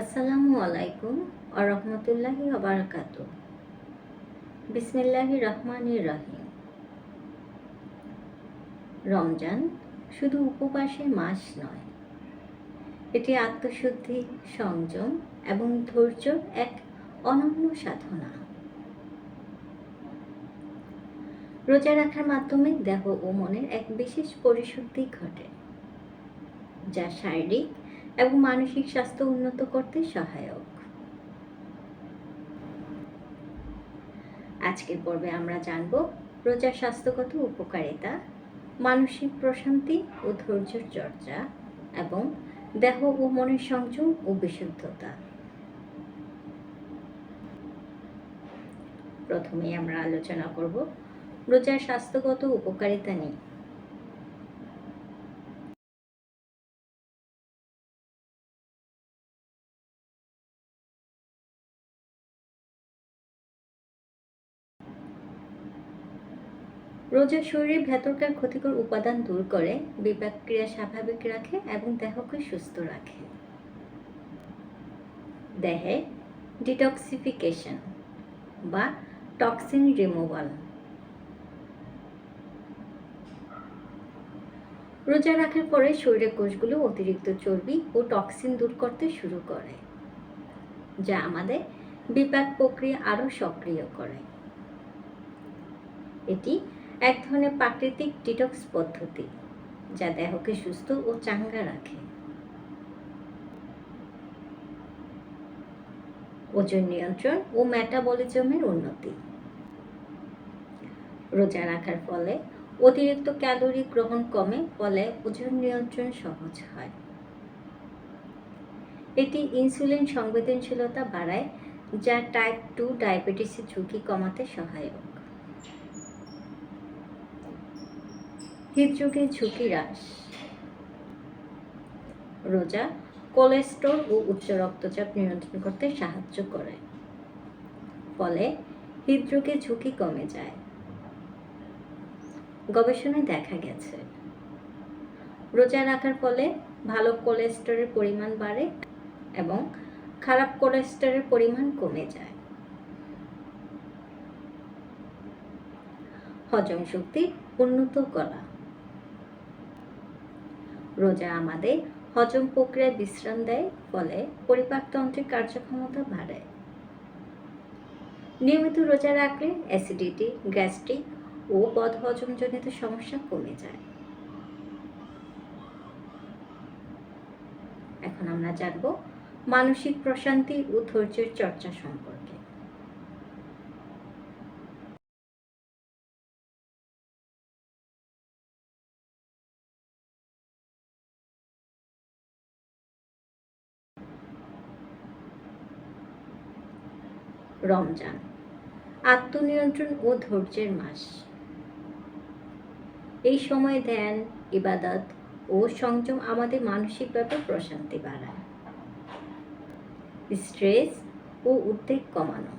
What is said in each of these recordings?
আসসালামু আলাইকুম ও রহমতুল্লাহি ওবারাকাত বিসমিল্লাহি রহমানির রহিম। রমজান শুধু উপবাসের মাস নয়। এটি আত্মশুদ্ধি, সংযম এবং ধৈর্য এক অনন্য সাধনা। রোজা রাখার মাধ্যমে দেহ ও মনের এক বিশেষ পরিশুদ্ধি ঘটে, যা শারীরিক এবং মানসিক স্বাস্থ্য উন্নত করতে সহায়ক। আজকের পর্বে আমরা জানব রোজার স্বাস্থ্যগত উপকারিতা, মানসিক প্রশান্তি ও ধৈর্যের চর্চা এবং দেহ ও মনের সংযম ও বিশুদ্ধতা। প্রথমেই আমরা আলোচনা করব রোজার স্বাস্থ্যগত উপকারিতা নিয়ে। রোজা শরীরের ভেতরকার ক্ষতিকর উপাদান দূর করে বিপাক ক্রিয়া স্বাভাবিক রাখে এবং দেহকে সুস্থ রাখে। দেহে ডিটক্সিফিকেশন বা টক্সিন রিমুভাল। রোজা রাখার পরে শরীরের কোষগুলো অতিরিক্ত চর্বি ও টক্সিন দূর করতে শুরু করে, যা আমাদের বিপাক প্রক্রিয়া আরও সক্রিয় করে। এটি এক ধরনের প্রাকৃতিক ডিটক্স পদ্ধতি, যা দেহকে সুস্থ ও চাঙ্গা রাখে। ওজন নিয়ন্ত্রণ ও মেটাবলিজমের উন্নতি। রোজা রাখার ফলে অতিরিক্ত ক্যালোরি গ্রহণ কমে, ফলে ওজন নিয়ন্ত্রণ সহজ হয়। এটি ইনসুলিন সংবেদনশীলতা বাড়ায়, যা টাইপ টু ডায়াবেটিসের ঝুঁকি কমাতে সহায়ক। হৃদরোগের ঝুঁকি হ্রাস। রোজা কোলেস্ট্রল ও উচ্চ রক্তচাপ নিয়ন্ত্রণ করতে সাহায্য করে। ফলে হৃদরোগের ঝুঁকি কমে যায়। গবেষণায় দেখা গেছে, রোজা রাখার ফলে ভালো কোলেস্টেরলের পরিমাণ বাড়ে এবং খারাপ কোলেস্টেরলের পরিমাণ কমে যায়। হজম শক্তি উন্নত করা। রোজা আমাদের হজম প্রক্রিয়ায় বিশ্রাম দেয়, ফলে পরিপাকতন্ত্রের কার্যক্ষমতা বাড়ায়। নিয়মিত রোজা রাখলে অ্যাসিডিটি গ্যাস্ট্রিক ও বদহজমজনিত সমস্যা কমে যায়। এখন আমরা জানব মানসিক প্রশান্তি ও ধৈর্যের চর্চা সম্পর্কে। রমজান। আত্মনিয়ন্ত্রণ ও ধৈর্যের মাস। এই সময় ধ্যান, ইবাদত ও সংযম আমাদের মানসিকভাবে প্রশান্তি বাড়ায়। স্ট্রেস ও উদ্বেগ কমানো।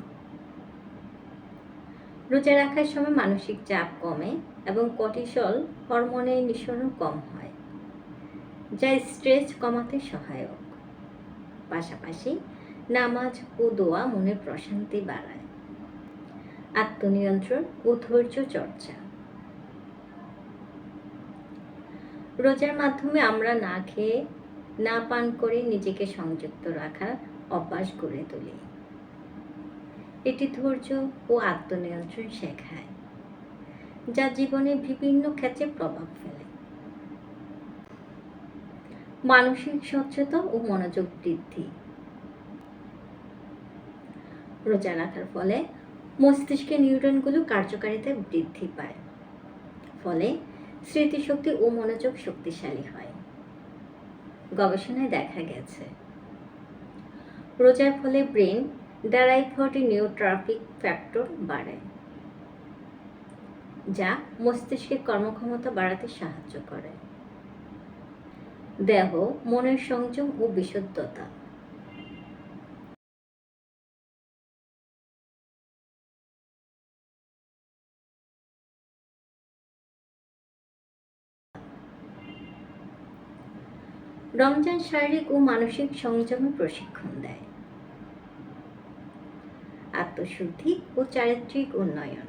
রোজা রাখার সময় মানসিক চাপ কমে এবং কর্টিসল হরমোনের নিঃসরণ কম হয়, যা স্ট্রেস কমাতে সহায়ক। পাশাপাশি নামাজ ও দোয়া মনের প্রশান্তি বাড়ায়। আত্মনিয়ন্ত্রণ ও ধৈর্য চর্চা। রোজার মাধ্যমে আমরা না খেয়ে, না পান করে নিজেকে সংযুক্ত রাখার অভ্যাস গড়ে তুলি। এটি ধৈর্য ও আত্মনিয়ন্ত্রণ শেখায়, যা জীবনে বিভিন্ন ক্ষেত্রে প্রভাব ফেলে। মানসিক স্বচ্ছতা ও মনোযোগ বৃদ্ধি রোজা রাখার ফলে মস্তিষ্কের নিউরনগুলো কার্যকারিতা বৃদ্ধি পায়। ফলে স্মৃতিশক্তি ও মনোযোগ শক্তিশালী হয়। গবেষণায় দেখা গেছে, রোজার ফলে ব্রেন ডারাইভটি নিউ ট্রাফিক ফ্যাক্টর বাড়ে, যা মস্তিষ্কের কর্মক্ষমতা বাড়াতে সাহায্য করে। দেহ, মনের সংযম ও বিশুদ্ধতা রমজান শারীরিক ও মানসিক সংযমে প্রশিক্ষণ দেয়। আত্মশুদ্ধি ও চারিত্রিক উন্নয়ন।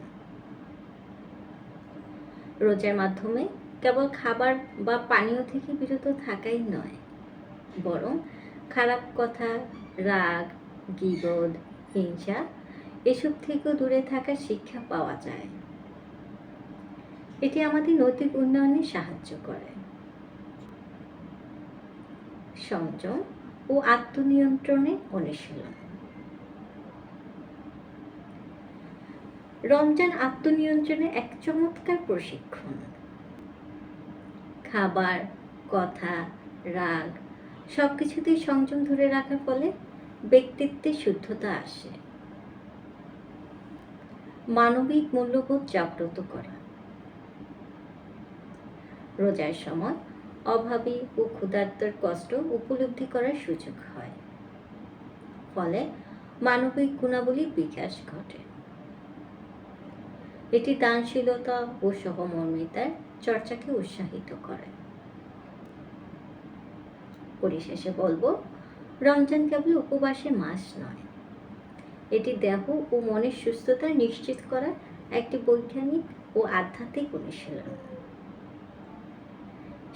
রোজার মাধ্যমে কেবল খাবার বা পানীয় থেকে বিরত থাকাই নয়, বরং খারাপ কথা, রাগ, গিবদ, হিংসা এসব থেকেও দূরে থাকার শিক্ষা পাওয়া যায়। এটি আমাদের নৈতিক উন্নয়নে সাহায্য করে। সংযম ও আত্মনিয়ন্ত্রণে অনুশীলন। রমজান আত্মনিয়ন্ত্রণে এক চমৎকার প্রশিক্ষণ। খাবার, কথা, রাগ সব কিছুতেই সংযম ধরে রাখার ফলে ব্যক্তিত্বে শুদ্ধতা আসে। মানবিক মূল্যবোধ জাগ্রত করা। রোজার সময় অভাবী ও ক্ষুধার্তর কষ্ট উপলব্ধি করার সুযোগ হয়। ফলে মানবিক গুণাবলীর বিকাশ ঘটে। এটি দানশীলতা ও সহমর্মিতার চর্চাকে উৎসাহিত করে। পরিশেষে বলব, রমজান কেবল উপবাসের মাস নয়। এটি দেহ ও মনের সুস্থতা নিশ্চিত করার একটি বৈজ্ঞানিক ও আধ্যাত্মিক অনুশীলন।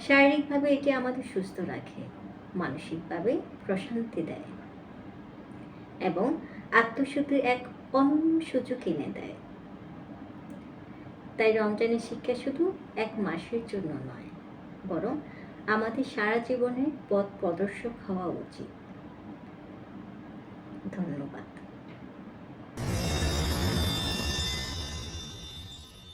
শারীরিকভাবে এটি আমাদের সুস্থ রাখে, মানসিকভাবে প্রশান্তি দেয় এবং আত্মশুদ্ধির এক অনন্য সুযোগ এনে দেয়। তাই রমজানের শিক্ষা শুধু এক মাসের জন্য নয়, বরং আমাদের সারা জীবনের পথ প্রদর্শক হওয়া উচিত। ধন্যবাদ।